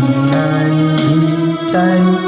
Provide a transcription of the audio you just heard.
করুণানিধি তারি